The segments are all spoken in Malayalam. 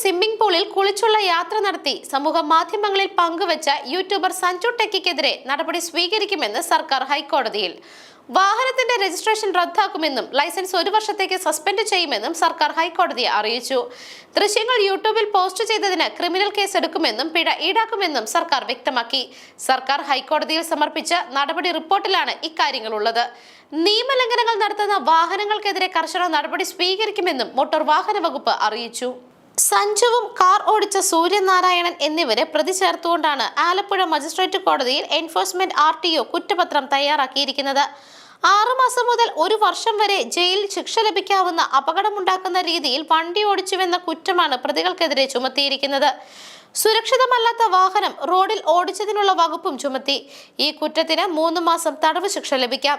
സ്വിമ്മിംഗ് പൂളിൽ കുളിച്ചുള്ള യാത്ര നടത്തി സമൂഹ മാധ്യമങ്ങളിൽ പങ്കുവച്ച യൂട്യൂബർ സഞ്ജു ടെക്കിക്കെതിരെ നടപടി സ്വീകരിക്കുമെന്ന് സർക്കാർ ഹൈക്കോടതിയിൽ. വാഹനത്തിന്റെ രജിസ്ട്രേഷൻ റദ്ദാക്കുമെന്നും ലൈസൻസ് ഒരു വർഷത്തേക്ക് സസ്പെൻഡ് ചെയ്യുമെന്നും സർക്കാർ ഹൈക്കോടതിയെ അറിയിച്ചു. ദൃശ്യങ്ങൾ യൂട്യൂബിൽ പോസ്റ്റ് ചെയ്തതിന് ക്രിമിനൽ കേസ് എടുക്കുമെന്നും പിഴ ഈടാക്കുമെന്നും സർക്കാർ വ്യക്തമാക്കി. സർക്കാർ ഹൈക്കോടതിയിൽ സമർപ്പിച്ച നടപടി റിപ്പോർട്ടിലാണ് ഇക്കാര്യങ്ങളുള്ളത്. നിയമലംഘനങ്ങൾ നടത്തുന്ന വാഹനങ്ങൾക്കെതിരെ കർശന നടപടി സ്വീകരിക്കുമെന്നും മോട്ടോർ വാഹന വകുപ്പ് അറിയിച്ചു. സഞ്ജുവും കാർ ഓടിച്ച സൂര്യനാരായണൻ എന്നിവരെ പ്രതി ചേർത്തുകൊണ്ടാണ് ആലപ്പുഴ മജിസ്ട്രേറ്റ് കോടതിയിൽ എൻഫോഴ്സ്മെന്റ് ആർ ടി ഒ കുറ്റപത്രം തയ്യാറാക്കിയിരിക്കുന്നത്. ആറുമാസം മുതൽ ഒരു വർഷം വരെ ജയിലിൽ ശിക്ഷ ലഭിക്കാവുന്ന അപകടമുണ്ടാക്കുന്ന രീതിയിൽ വണ്ടി ഓടിച്ചുവെന്ന കുറ്റമാണ് പ്രതികൾക്കെതിരെ ചുമത്തിയിരിക്കുന്നത്. സുരക്ഷിതമല്ലാത്ത വാഹനം റോഡിൽ ഓടിച്ചതിനുള്ള വകുപ്പും ചുമത്തി. ഈ കുറ്റത്തിന് മൂന്ന് മാസം തടവ് ശിക്ഷ ലഭിക്കാം.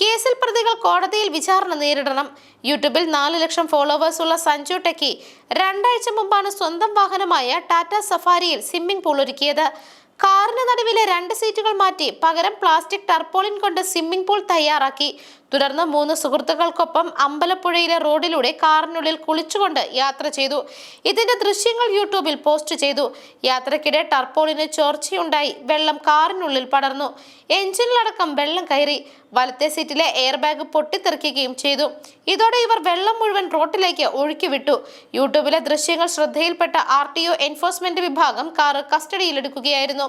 കേസിൽ പ്രതികൾ കോടതിയിൽ വിചാരണ നേരിടണം. യൂട്യൂബിൽ നാല് ലക്ഷം ഫോളോവേഴ്സ് ഉള്ള സഞ്ജു ടെക്കി രണ്ടാഴ്ച മുമ്പാണ് സ്വന്തം വാഹനമായ ടാറ്റ സഫാരിയിൽ സ്വിമ്മിംഗ് പൂൾ ഒരുക്കിയത്. കാറിന് നടുവിലെ രണ്ട് സീറ്റുകൾ മാറ്റി പകരം പ്ലാസ്റ്റിക് ടർപോളിൻ കൊണ്ട് സ്വിമ്മിംഗ് പൂൾ തയ്യാറാക്കി. തുടർന്ന് മൂന്ന് സുഹൃത്തുക്കൾക്കൊപ്പം അമ്പലപ്പുഴയിലെ റോഡിലൂടെ കാറിനുള്ളിൽ കുളിച്ചുകൊണ്ട് യാത്ര ചെയ്തു. ഇതിന്റെ ദൃശ്യങ്ങൾ യൂട്യൂബിൽ പോസ്റ്റ് ചെയ്തു. യാത്രക്കിടെ ടർപ്പോളിന് ചോർച്ചയുണ്ടായി. വെള്ളം കാറിനുള്ളിൽ പടർന്നു. എഞ്ചിനിലടക്കം വെള്ളം കയറി. വലത്തെ സീറ്റിലെ എയർ ബാഗ് പൊട്ടിത്തെറിക്കുകയും ചെയ്തു. ഇതോടെ ഇവർ വെള്ളം മുഴുവൻ റോട്ടിലേക്ക് ഒഴുക്കിവിട്ടു യൂട്യൂബിലെ ദൃശ്യങ്ങൾ ശ്രദ്ധയിൽപ്പെട്ട ആർ ടി ഒ എൻഫോഴ്സ്മെന്റ് വിഭാഗം കാർ കസ്റ്റഡിയിലെടുക്കുകയായിരുന്നു.